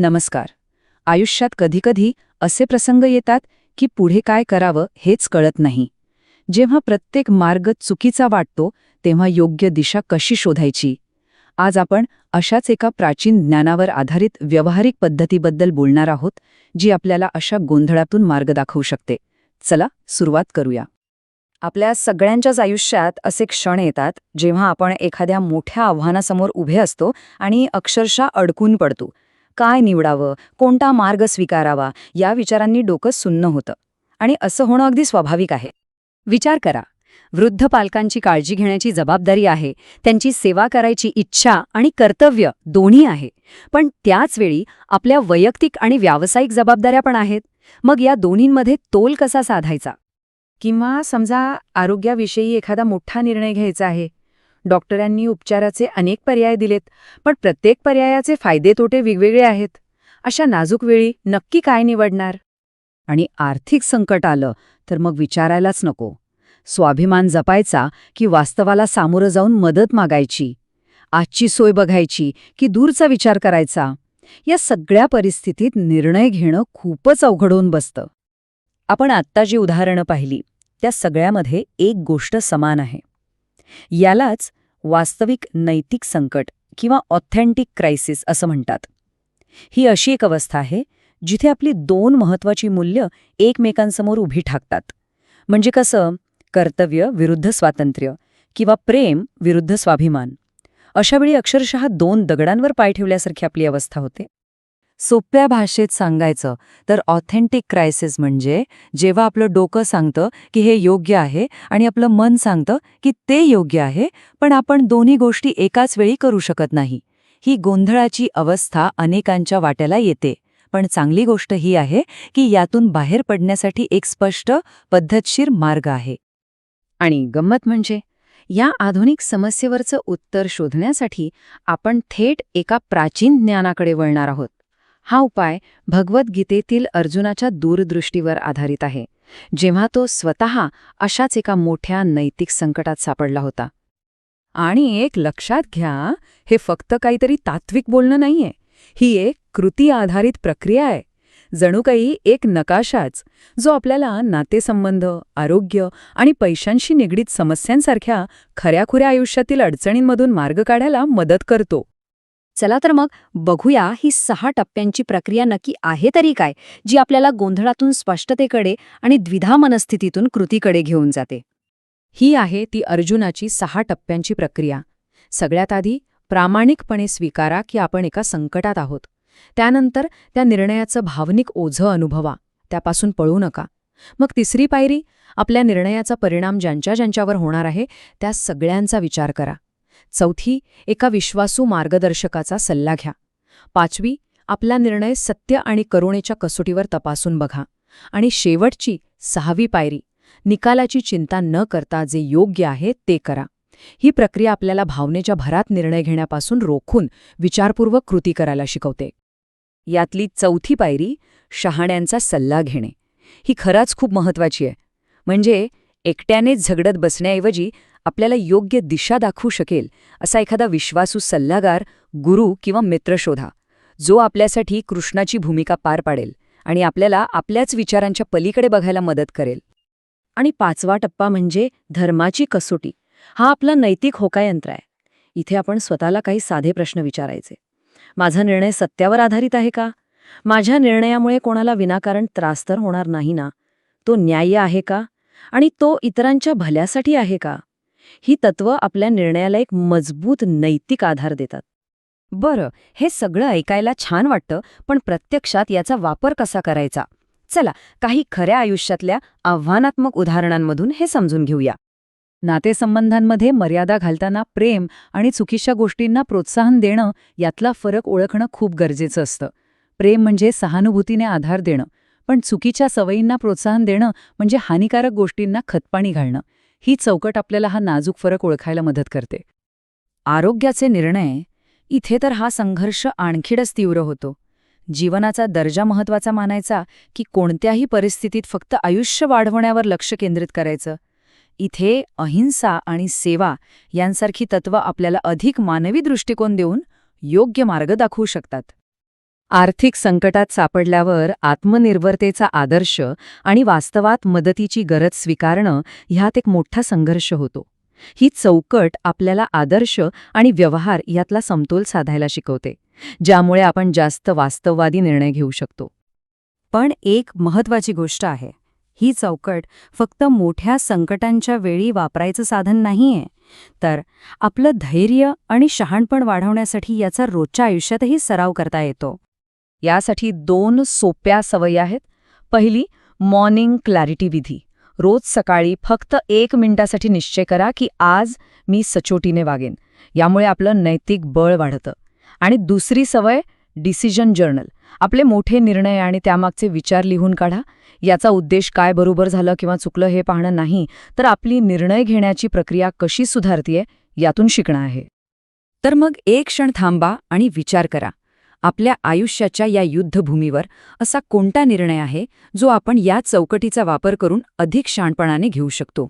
नमस्कार. आयुष्यात कधीकधी असे प्रसंग येतात की पुढे काय करावं हेच कळत नाही. जेव्हा प्रत्येक मार्ग चुकीचा वाटतो तेव्हा योग्य दिशा कशी शोधायची? आज आपण अशाच एका प्राचीन ज्ञानावर आधारित व्यावहारिक पद्धतीबद्दल बोलणार आहोत जी आपल्याला अशा गोंधळातून मार्ग दाखवू शकते. चला सुरुवात करूया. आपल्या सगळ्यांच्याच आयुष्यात असे क्षण येतात जेव्हा आपण एखाद्या मोठ्या आव्हानासमोर उभे असतो आणि अक्षरशः अडकून पडतो. काय निवडावं कोणता मार्ग स्वीकारावा या विचारांनी डोकं सुन्न होतं. आणि असं होणं अगदी स्वाभाविक आहे. विचार करा. वृद्ध पालकांची काळजी घेण्याची जबाबदारी आहे त्यांची सेवा करायची इच्छा आणि कर्तव्य दोन्ही आहे. पण त्याच वेळी आपल्या वैयक्तिक आणि व्यावसायिक जबाबदाऱ्या पण आहेत. मग या दोन्हींमध्ये तोल कसा साधायचा? किंवा समजा आरोग्याविषयी एखादा मोठा निर्णय घ्यायचा आहे डॉक्टरांनी उपचाराचे अनेक पर्याय दिलेत पण प्रत्येक पर्यायाचे फायदे तोटे वेगवेगळे आहेत. अशा नाजूक वेळी नक्की काय निवडणार? आणि आर्थिक संकट आलं तर मग विचारायलाच नको. स्वाभिमान जपायचा की वास्तवाला सामोरं जाऊन मदत मागायची? आजची सोय बघायची की दूरचा विचार करायचा? या सगळ्या परिस्थितीत निर्णय घेणं खूपच अवघड होऊन बसतं. आपण आत्ता जी उदाहरणं पाहिली त्या सगळ्यामध्ये एक गोष्ट समान आहे. यालाच वास्तविक नैतिक संकट किंवा ऑथेंटिक क्रायसिस असं म्हणतात. ही अशी एक अवस्था आहे जिथे आपली दोन महत्वाची मूल्य एकमेकांसमोर उभी ठाकतात. म्हणजे कसं? कर्तव्य विरुद्ध स्वातंत्र्य किंवा प्रेम विरुद्ध स्वाभिमान. अशावेळी अक्षरशः दोन दगडांवर पाय ठेवल्यासारखी आपली अवस्था होते. सोप्या भाषेत सांगायचं तर ऑथेंटिक क्रायसिस म्हणजे जेव्हा आपलं डोकं सांगतं की हे योग्य आहे आणि आपलं मन सांगतं की ते योग्य आहे पण आपण दोन्ही गोष्टी एकाच वेळी करू शकत नाही. ही गोंधळाची अवस्था अनेकांच्या वाट्याला येते. पण चांगली गोष्ट ही आहे की यातून बाहेर पडण्यासाठी एक स्पष्ट पद्धतशीर मार्ग आहे. आणि गंमत म्हणजे या आधुनिक समस्येवरचं उत्तर शोधण्यासाठी आपण थेट एका प्राचीन ज्ञानाकडे वळणार आहोत. हा उपाय भगवद्गीतेतील अर्जुनाच्या दूरदृष्टीवर आधारित आहे जेव्हा तो स्वतः अशाच एका मोठ्या नैतिक संकटात सापडला होता. आणि एक लक्षात घ्या हे फक्त काहीतरी तात्विक बोलणं नाहीये. ही एक कृती आधारित प्रक्रिया आहे. जणू काही एक नकाशाच जो आपल्याला नातेसंबंध आरोग्य आणि पैशांशी निगडीत समस्यांसारख्या खऱ्याखुऱ्या आयुष्यातील अडचणींमधून मार्ग काढायला मदत करतो. चला तर मग बघूया ही सहा टप्प्यांची प्रक्रिया नक्की आहे तरी काय जी आपल्याला गोंधळातून स्पष्टतेकडे आणि द्विधा मनस्थितीतून कृतीकडे घेऊन जाते. ही आहे ती अर्जुनाची सहा टप्प्यांची प्रक्रिया. सगळ्यात आधी प्रामाणिकपणे स्वीकारा की आपण एका संकटात आहोत. त्यानंतर त्या निर्णयाचं भावनिक ओझं अनुभवा त्यापासून पळू नका. मग तिसरी पायरी आपल्या निर्णयाचा परिणाम ज्यांच्या ज्यांच्यावर होणार आहे त्या सगळ्यांचा विचार करा. चौथी एका विश्वासू मार्गदर्शकाचा सल्ला घ्या. पाचवी आपला निर्णय सत्य आणि करुणेच्या कसोटीवर तपासून बघा. आणि शेवटची सहावी पायरी निकालाची चिंता न करता जे योग्य आहे ते करा. ही प्रक्रिया आपल्याला भावनेच्या भरात निर्णय घेण्यापासून रोखून विचारपूर्वक कृती करायला शिकवते. यातली चौथी पायरी शहाण्यांचा सल्ला घेणे. ही खराच खूप महत्वाची आहे. म्हणजे एकट्यानेच झगडत बसण्याऐवजी आपल्याला योग्य दिशा दाखवू शकेल असा एखादा विश्वासू सल्लागार गुरु किंवा मित्र शोधा. जो आपल्यासाठी कृष्णाची भूमिका पार पाडेल आणि आपल्याला आपल्याच विचारांच्या पलीकडे बघायला मदत करेल. आणि पाचवा टप्पा म्हणजे धर्माची कसोटी. हा आपला नैतिक होकायंत्र आहे. इथे आपण स्वतःला काही साधे प्रश्न विचारायचे. माझा निर्णय सत्यावर आधारित आहे का? माझ्या निर्णयामुळे कोणाला विनाकारण त्रास तर होणार नाही ना? तो न्याय्य आहे का? आणि तो इतरांच्या भल्यासाठी आहे का? ही तत्व आपल्या निर्णयाला एक मजबूत नैतिक आधार देतात. बरं हे सगळं ऐकायला छान वाटतं पण प्रत्यक्षात याचा वापर कसा करायचा? चला काही खऱ्या आयुष्यातल्या आव्हानात्मक उदाहरणांमधून हे समजून घेऊया. नातेसंबंधांमध्ये मर्यादा घालताना प्रेम आणि चुकीच्या गोष्टींना प्रोत्साहन देणं यातला फरक ओळखणं खूप गरजेचं असतं. प्रेम म्हणजे सहानुभूतीने आधार देणं पण चुकीच्या सवयींना प्रोत्साहन देणं म्हणजे हानिकारक गोष्टींना खतपाणी घालणं. ही चौकट आपल्याला हा नाजूक फरक ओळखायला मदत करते. आरोग्याचे निर्णय इथे तर हा संघर्ष आणखीडच तीव्र होतो. जीवनाचा दर्जा महत्त्वाचा मानायचा की कोणत्याही परिस्थितीत फक्त आयुष्य वाढवण्यावर लक्ष केंद्रित करायचं. इथे अहिंसा आणि सेवा यांसारखी तत्व आपल्याला अधिक मानवी दृष्टिकोन देऊन योग्य मार्ग दाखवू शकतात. आर्थिक संकटात सापडल्यावर आत्मनिर्भरतेचा आदर्श आणि वास्तवात मदतीची गरज स्वीकारणं ह्यात एक मोठा संघर्ष होतो. ही चौकट आपल्याला आदर्श आणि व्यवहार यातला समतोल साधायला शिकवते ज्यामुळे आपण जास्त वास्तववादी निर्णय घेऊ शकतो. पण एक महत्वाची गोष्ट आहे ही चौकट फक्त मोठ्या संकटांच्या वेळी वापरायचं साधन नाहीये तर आपलं धैर्य आणि शहाणपण वाढवण्यासाठी याचा रोजच्या आयुष्यातही सराव करता येतो. यासाठी दोन सोप्या सवयी आहेत. पहिली मॉर्निंग क्लॅरिटी विधी. रोज सकाळी फक्त एक मिनिटासाठी निश्चय करा की आज मी सचोटीने वागेन. यामुळे आपलं नैतिक बळ वाढतं. आणि दुसरी सवय डिसिजन जर्नल आपले मोठे निर्णय आणि त्यामागचे विचार लिहून काढा. याचा उद्देश काय बरोबर झालं किंवा चुकलं हे पाहणं नाही तर आपली निर्णय घेण्याची प्रक्रिया कशी सुधारतीये यातून शिकणं आहे. तर मग एक क्षण थांबा आणि विचार करा. आपल्या आयुष्याच्या या युद्धभूमीवर असा कोणता निर्णय आहे जो आपण या चौकटीचा वापर करून अधिक शाणपणाने घेऊ शकतो?